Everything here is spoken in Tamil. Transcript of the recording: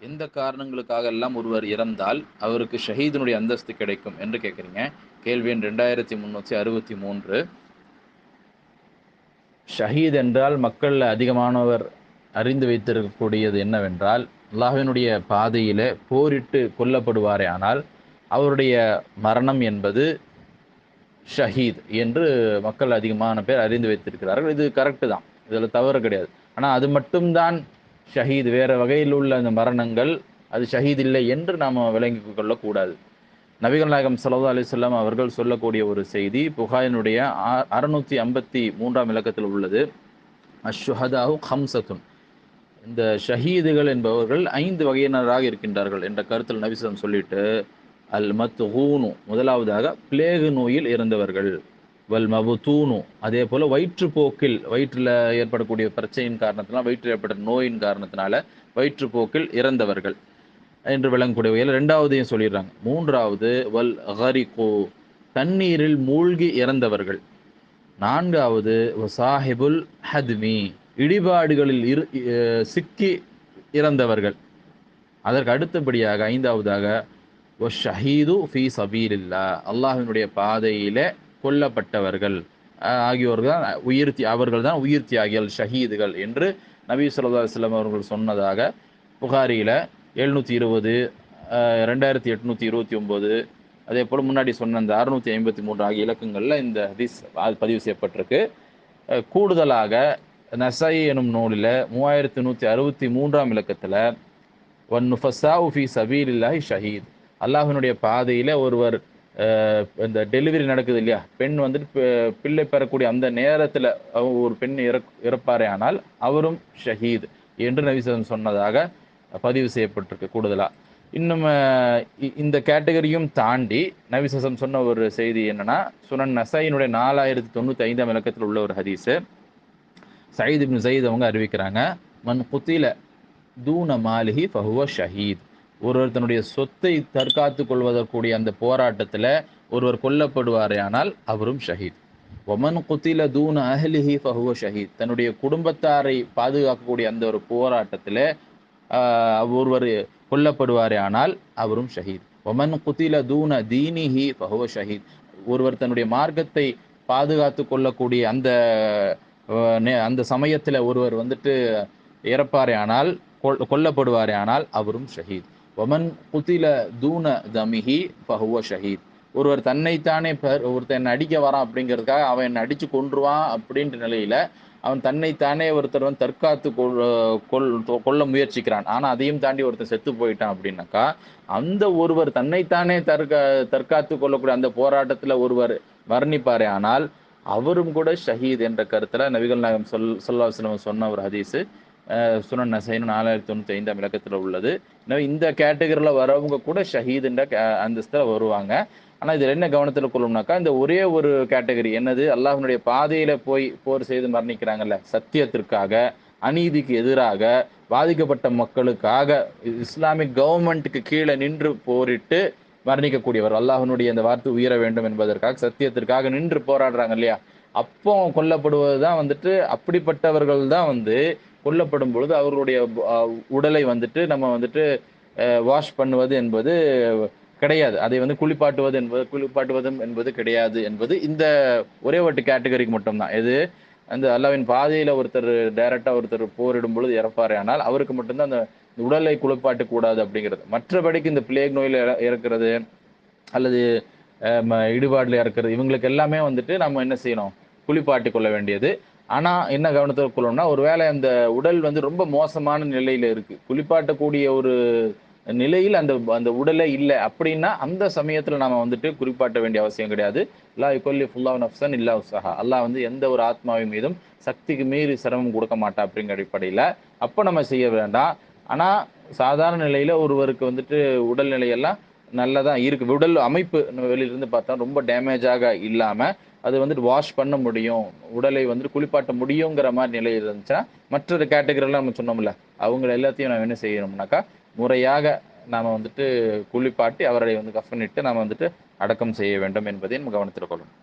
எந்த காரணங்களுக்காக எல்லாம் ஒருவர் இறந்தால் அவருக்கு ஷஹீதனுடைய அந்தஸ்து கிடைக்கும் என்று கேட்குறீங்க கேள்வி எண் ரெண்டாயிரத்தி முந்நூற்றி அறுபத்தி மூன்று. ஷஹீத் என்றால் மக்கள் அதிகமானவர் அறிந்து வைத்திருக்கக்கூடியது என்னவென்றால் அல்லாஹினுடைய பாதையிலே போரிட்டு கொல்லப்படுவாரே ஆனால் அவருடைய மரணம் என்பது ஷஹீத் என்று மக்கள் அதிகமான பேர் அறிந்து வைத்திருக்கிறார்கள். இது கரெக்டு தான். இதில் தவறு கிடையாது. ஆனால் அது மட்டும்தான் ஷஹீத் வேறு வகையில் உள்ள அந்த மரணங்கள் அது ஷஹீத் இல்லை என்று நாம் விளங்கி கொள்ளக்கூடாது. நபிகள் நாயகம் சல்லா அலிசல்லாம் அவர்கள் சொல்லக்கூடிய ஒரு செய்தி புகாயினுடைய அறுநூற்றி ஐம்பத்தி மூன்றாம் இலக்கத்தில் உள்ளது. அஷுஹதாஹு ஹம்சத்துன் இந்த ஷஹீதுகள் என்பவர்கள் ஐந்து வகையினராக இருக்கின்றார்கள் என்ற கருத்தில் நபிசம் சொல்லிட்டு அல் மத் ஹூனு முதலாவதாக பிளேகு நோயில் இருந்தவர்கள் வல் மபுத்தூனு அதே போல் வயிற்றுப்போக்கில் வயிற்றில் ஏற்படக்கூடிய பிரச்சனையின் காரணத்தினால் வயிற்றில் ஏற்பட்ட நோயின் காரணத்தினால வயிற்றுப்போக்கில் இறந்தவர்கள் என்று விளங்கக்கூடிய வகையில் ரெண்டாவதையும் சொல்லிடுறாங்க. மூன்றாவது வல் ஹரிகோ தண்ணீரில் மூழ்கி இறந்தவர்கள். நான்காவது சாஹிபுல் ஹத்மி. இடிபாடுகளில் இரு சிக்கி இறந்தவர்கள். அதற்கு அடுத்தபடியாக ஐந்தாவதாக ஷஹீது ஃபி சபீலில்லா அல்லாஹினுடைய பாதையிலே கொல்லப்பட்டவர்கள் ஆகியோர்கள் தான் உயிர் அவர்கள் தான் உயிர் தியாகிகள் ஷஹீதுகள் என்று நபி சொல்லா அலுவலம் அவர்கள் சொன்னதாக புகாரியில் எழுநூற்றி இருபது ரெண்டாயிரத்தி எட்நூற்றி இருபத்தி ஒம்பது அதே போல் முன்னாடி சொன்ன அந்த அறுநூற்றி ஐம்பத்தி மூன்று ஆகிய இலக்கங்களில் இந்த ஹதீஸ் பதிவு செய்யப்பட்டிருக்கு. கூடுதலாக நசை எனும் நூலில் மூவாயிரத்தி நூற்றி அறுபத்தி மூன்றாம் இலக்கத்தில் ஒன் நுஃபசா உஃபி சபீல் இல்லாஹி ஷஹீத் அல்லாஹினுடைய பாதையில் ஒருவர் இந்த டெலிவரி நடக்குது இல்லையா? பெண் வந்துட்டு பிள்ளை பெறக்கூடிய அந்த நேரத்தில் ஒரு பெண் இறக் இறப்பாரே ஆனால் அவரும் ஷஹீத் என்று நபிசன் சொன்னதாக பதிவு செய்யப்பட்டிருக்கு கூடுதலாக இன்னும் இந்த கேட்டகரியும் தாண்டி நபிசம் சொன்ன ஒரு செய்தி என்னன்னா சுனன் நசையினுடைய நாலாயிரத்தி தொண்ணூற்றி ஐந்தாம் இலக்கத்தில் உள்ள ஒரு ஹதீஸு. சயீத் இப்னு சயீத் அவங்க அறிவிக்கிறாங்க மன் குத்தில தூன மாலிஹி ஃபஹுவ ஷஹீத். ஒருவர் தன்னுடைய சொத்தை தற்காத்து கொள்வதற்குரிய அந்த போராட்டத்தில் ஒருவர் கொல்லப்படுவாரே ஆனால் அவரும் ஷஹீத். ஒமன் குத்தில தூன அஹ்லிஹி ஃபஹுவ ஷஹீத். தன்னுடைய குடும்பத்தாரை பாதுகாக்கக்கூடிய அந்த ஒரு போராட்டத்தில் ஒருவர் கொல்லப்படுவாரே ஆனால் அவரும் ஷஹீத். ஒமன் குத்தில தூன தீனிஹி ஃபஹுவ ஷஹீத். ஒருவர் தன்னுடைய மார்க்கத்தை பாதுகாத்து கொள்ளக்கூடிய அந்த அந்த சமயத்தில் ஒருவர் வந்துட்டு இறப்பாரே ஆனால் கொல்லப்படுவாரே ஆனால் அவரும் ஷஹீத். ஒமன் குத்தில தூன தமிஹி ஃபஹுவ ஷஹீத். ஒருவர் தன்னைத்தானே ஒருத்தன் என்னை அடிக்க வரான் அப்படிங்கிறதுக்காக அவன் என்னை அடித்து கொன்றுவான் அப்படின்ற நிலையில் அவன் தன்னைத்தானே ஒருத்தர் வந்து தற்காத்து கொள் கொள்ள முயற்சிக்கிறான். ஆனால் அதையும் தாண்டி ஒருத்தர் செத்து போயிட்டான் அப்படின்னாக்கா அந்த ஒருவர் தன்னைத்தானே தற்கா தற்காத்து கொள்ளக்கூடிய அந்த போராட்டத்தில் ஒருவர் வர்ணிப்பாரே ஆனால் அவரும் கூட ஷஹீத் என்ற கருத்தில் நபிகள் நாயகம் சொல் சொல்லாஸ்லம் சொன்ன ஒரு ஹதீஸு சுனன் நசைன் நாலாயிரத்தி தொண்ணூற்றி ஐந்தாம் இலக்கத்தில் உள்ளது. எனவே இந்த கேட்டகரியில் வரவங்க கூட ஷஹீதுன்ற அந்தஸ்தில் வருவாங்க. ஆனால் இதில் என்ன கவனத்தில் கொள்ளணும்னாக்கா இந்த ஒரே ஒரு கேட்டகரி என்னது? அல்லாஹினுடைய பாதையில் போய் போர் செய்து மரணிக்கிறாங்கல்ல சத்தியத்திற்காக அநீதிக்கு எதிராக பாதிக்கப்பட்ட மக்களுக்காக இஸ்லாமிக் கவர்மெண்ட்டுக்கு கீழே நின்று போரிட்டு மரணிக்கக்கூடியவர். அல்லாஹனுடைய அந்த வார்த்தை உயர வேண்டும் என்பதற்காக சத்தியத்திற்காக நின்று போராடுறாங்க இல்லையா? அப்போ கொல்லப்படுவது தான் வந்துட்டு அப்படிப்பட்டவர்கள் தான் வந்து கொல்லப்படும் பொழுது அவர்களுடைய உடலை வந்துட்டு நம்ம வந்துட்டு வாஷ் பண்ணுவது என்பது கிடையாது. அதை வந்து குளிப்பாட்டுவது என்பது குளிப்பாட்டுவதும் என்பது கிடையாது என்பது இந்த ஒரே ஒரு கேட்டகரிக்கு மட்டும்தான். எது? அந்த அல்லாவின் பாதையில் ஒருத்தர் டைரக்டாக ஒருத்தர் போரிடும் பொழுது இறப்பாரு. ஆனால் அவருக்கு மட்டும்தான் அந்த உடலை குளிப்பாட்டு கூடாது அப்படிங்கிறது. மற்றபடிக்கு இந்த பிளேக் நோயில் இறக்கிறது அல்லது இடுபாடில் இறக்கிறது இவங்களுக்கு எல்லாமே வந்துட்டு நம்ம என்ன செய்யணும்? குளிப்பாட்டி கொள்ள வேண்டியது. ஆனால் என்ன கவனத்தில் கொள்ளணும்னா ஒருவேளை அந்த உடல் வந்து ரொம்ப மோசமான நிலையில் இருக்குது குளிப்பாட்டக்கூடிய ஒரு நிலையில் அந்த அந்த உடலே இல்லை அப்படின்னா அந்த சமயத்தில் நாம் வந்துட்டு குறிப்பாட்ட வேண்டிய அவசியம் கிடையாது. இல்லா இக்கொல்லி ஃபுல்லா நஃப்சன் இல்லா உசஹா அல்லாஹ் வந்து எந்த ஒரு ஆத்மாவின் மீதும் சக்திக்கு மீறி சிரமம் கொடுக்க மாட்டா அப்படிங்கிற அடிப்படையில். அப்போ நம்ம செய்ய வேண்டாம். ஆனால் சாதாரண நிலையில் ஒருவருக்கு வந்துட்டு உடல்நிலையெல்லாம் நல்லதா இருக்கு. உடல் அமைப்பு வெளியிலிருந்து பார்த்தா ரொம்ப டேமேஜாக இல்லாமல் அது வந்துட்டு வாஷ் பண்ண முடியும். உடலை வந்துட்டு குளிப்பாட்ட முடியுங்கிற மாதிரி நிலை இருந்துச்சுன்னா மற்ற கேட்டகரியெல்லாம் நம்ம சொன்னோம்ல அவங்க எல்லாத்தையும் நம்ம என்ன செய்யணும்னாக்கா முறையாக நாம் வந்துட்டு குளிப்பாட்டி அவரை வந்து கஃபனிட்டு நாம் வந்துட்டு அடக்கம் செய்ய வேண்டும் என்பதை நம்ம கவனத்தில் கொள்ளணும்.